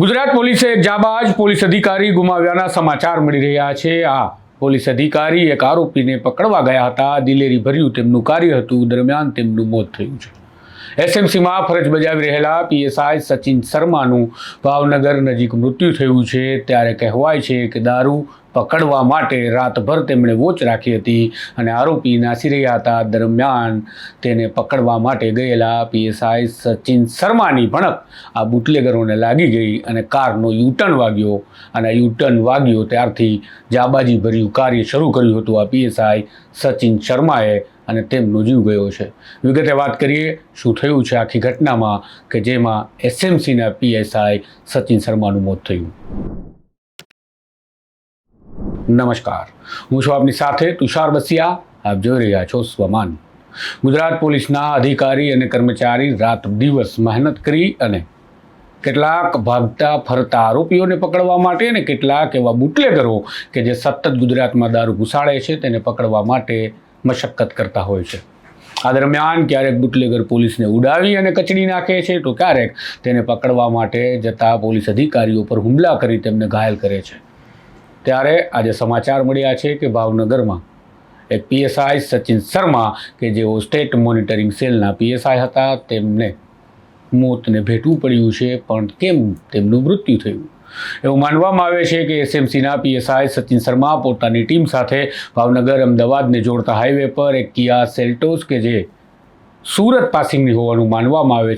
ગુજરાત પોલીસે જાબાજ પોલીસ અધિકારી ગુમાવ્યાના સમાચાર મળી રહ્યા છે. આ પોલીસ અધિકારી એક આરોપીને પકડવા ગયા હતા. દિલેરી ભર્યું તેમનું કાર્ય હતું. દરમિયાન તેમનું મોત થયું છે. એસએમસીમાં ફરજ બજાવી રહેલા પીએસઆઈ સચિન શર્માનું ભાવનગર નજીક મૃત્યુ થયું છે. ત્યારે કહેવાય છે કે દારૂ પકડવા માટે રાતભર તેમણે વોચ રાખી હતી અને આરોપી નાસી રહ્યા હતા. દરમિયાન તેને પકડવા માટે ગયેલા પીએસઆઈ સચિન શર્માની ભણક આ બુટલેગરોને લાગી ગઈ અને કારનો યુટર્ન વાગ્યો અને યુટર્ન વાગ્યો ત્યારથી જાબાજી ભર્યું કાર્ય શરૂ કર્યું હતું. આ પીએસઆઈ સચિન શર્માએ અને તેમનો જીવ ગયો છે. વિગતે વાત કરીએ, શું થયું છે આખી ઘટનામાં કે જેમાં એસએમસીના પીએસઆઈ સચિન શર્માનું મોત થયું? નમસ્કાર. હું છું આપની સાથે તુષાર બસિયા. આપ જોઈ રહ્યા છો સ્વમાન. ગુજરાત પોલીસના અધિકારી અને કર્મચારી રાત દિવસ મહેનત કરી અને કેટલાક ભાગતા ફરતા આરોપીઓને પકડવા માટે અને કેટલાક એવા બુટલેગરો કે જે સતત ગુજરાતમાં દારૂ ઘુસાડે છે તેને પકડવા માટે મશક્કત કરતા હોય છે. આ દરમિયાન ક્યારેક બુટલેગર પોલીસને ઉડાવી અને કચડી નાખે છે તો ક્યારેક તેને પકડવા માટે જતા પોલીસ અધિકારીઓ પર હુમલા કરી તેમને ઘાયલ કરે છે. ત્યારે આજે સમાચાર મળ્યા છે કે ભાવનગરમાં એક પીએસઆઈ સચિન શર્મા કે જેઓ સ્ટેટ મોનિટરિંગ સેલના પીએસઆઈ હતા તેમને મોતને ભેટવું પડ્યું છે પણ કેમ તેમનું મૃત્યુ થયું? એવું માનવામાં આવે છે કે એસએમસીના પીએસઆઈ સચિન શર્મા પોતાની ટીમ સાથે ભાવનગર અમદાવાદને જોડતા હાઈવે પર એક કિયા સેલ્ટોસ કે જે સુરત પાસિંગની હોવાનું માનવામાં આવે છે.